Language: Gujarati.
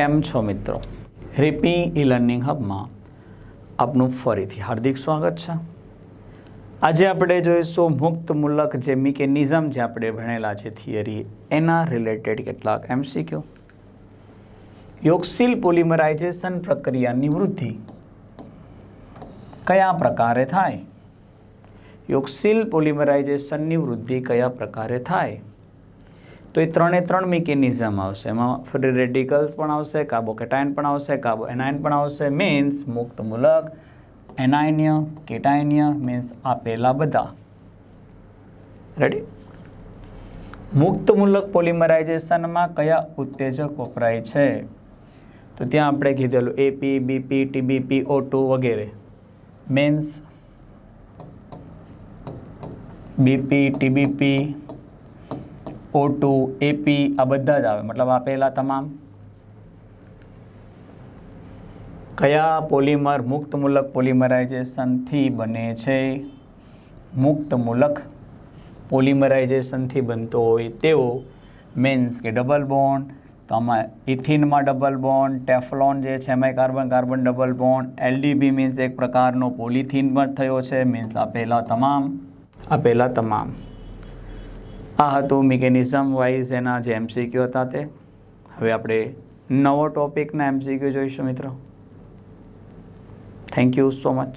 કેમ છો મિત્રો? રિપી ઈ લર્નિંગ હબમાં આપનું ફરીથી હાર્દિક સ્વાગત છે. આજે આપણે જોઈશું મુક્ત મુલક જે મિકેનિઝમ જે આપણે ભણેલા છે થિયરી, એના રિલેટેડ કેટલાક એમસીક્યુ યોગશીલ પોલિમરાઇઝેશન પ્રક્રિયાની વૃદ્ધિ કયા પ્રકારે થાય? યોગશીલ પોલિમરાઇઝેશનની વૃદ્ધિ કયા પ્રકારે થાય? તો એ ત્રણે ત્રણ મિકેનિઝમ આવશે. એમાં ફ્રી રેડિકલ્સ પણ આવશે કાર્બોકેટાઇન પણ આવશે કાર્બો એનાઇન પણ આવશે. મીન્સ મુક્ત મૂલક એનાઇન્ય કેટાઇન્ય મીન્સ આપેલા બધા. રેડી મુક્ત મૂલક પોલિમરાઇઝેશનમાં કયા ઉત્તેજક વપરાય છે? તો ત્યાં આપણે કીધેલું AP BP TBP O two વગેરે. Means BP TBP O two AP આ બધા જ આવે. મતલબ આપેલા તમામ. કયા પોલિમર મુક્ત મૂલક પોલિમરાઇઝેશનથી બને છે? મુક્ત મૂલક પોલિમરાઇઝેશનથી બનતો હોય તેવો મીન્સ કે ડબલ બોન્ડ તો આમાં ઇથિનમાં ડબલ બોન્ડ ટેફલોન જે છે એમાં carbon carbon double bond LDB means એક પ્રકારનો પોલિથીન પણ થયો છે મીન્સ આપેલા તમામ આપેલા તમામ. આ હતું મિકેનિઝમ વાઇઝ એના જે એમસીક્યુ હતા તે. હવે આપણે નવો ટોપિકના એમસીક્યુ જોઈશું મિત્રો. Thank you so much